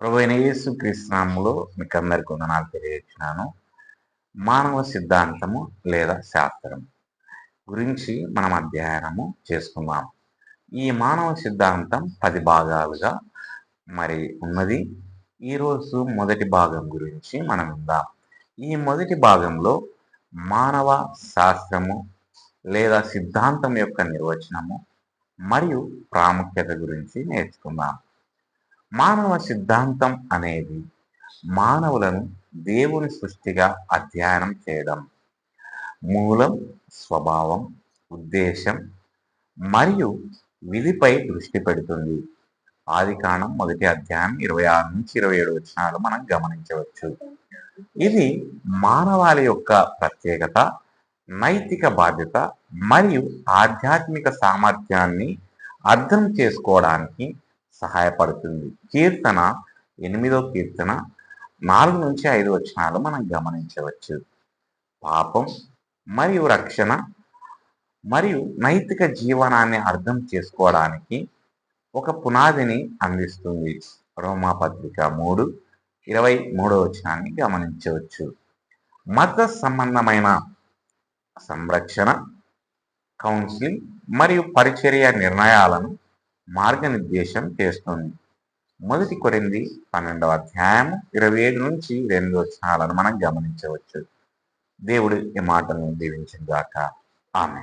ప్రభు అయిన యేసు క్రీస్తునామంలో మీకు అందరికీ వందనాలు తెలియజేస్తున్నాను. మానవ సిద్ధాంతము లేదా శాస్త్రం గురించి మనం అధ్యయనము చేసుకుందాం. ఈ మానవ సిద్ధాంతం పది భాగాలుగా మరి ఉన్నది. ఈరోజు మొదటి భాగం గురించి మనం విందాం. ఈ మొదటి భాగంలో మానవ శాస్త్రము లేదా సిద్ధాంతం యొక్క నిర్వచనము మరియు ప్రాముఖ్యత గురించి నేర్చుకుందాం. మానవ సిద్ధాంతం అనేది మానవులను దేవుని సృష్టిగా అధ్యయనం చేయడం. మూలం స్వభావం ఉద్దేశం మరియు విధిపై దృష్టి పెడుతుంది. ఆది మొదటి అధ్యాయం ఇరవై ఆరు నుంచి ఇరవై ఏడు వచనాలు మనం గమనించవచ్చు. ఇది మానవాళి యొక్క ప్రత్యేకత నైతిక బాధ్యత మరియు ఆధ్యాత్మిక సామర్థ్యాన్ని అర్థం చేసుకోవడానికి సహాయపడుతుంది. కీర్తన ఎనిమిదో కీర్తన నాలుగు నుంచి ఐదు వచనాలు మనం గమనించవచ్చు. పాపం మరియు రక్షణ మరియు నైతిక జీవనాన్ని అర్థం చేసుకోవడానికి ఒక పునాదిని అందిస్తుంది. రోమాపత్రిక మూడు ఇరవై మూడో వచనాన్ని గమనించవచ్చు. మత సంబంధమైన సంరక్షణ కౌన్సిలింగ్ మరియు పరిచర్య నిర్ణయాలను మార్గనిర్దేశం చేస్తుంది. మొదటి కొరింది పన్నెండవ అధ్యాయం ఇరవై ఏడు నుంచి రెండు వచనాలను మనం గమనించవచ్చు. దేవుడు ఈ మాటలను దీవించిందాక ఆమె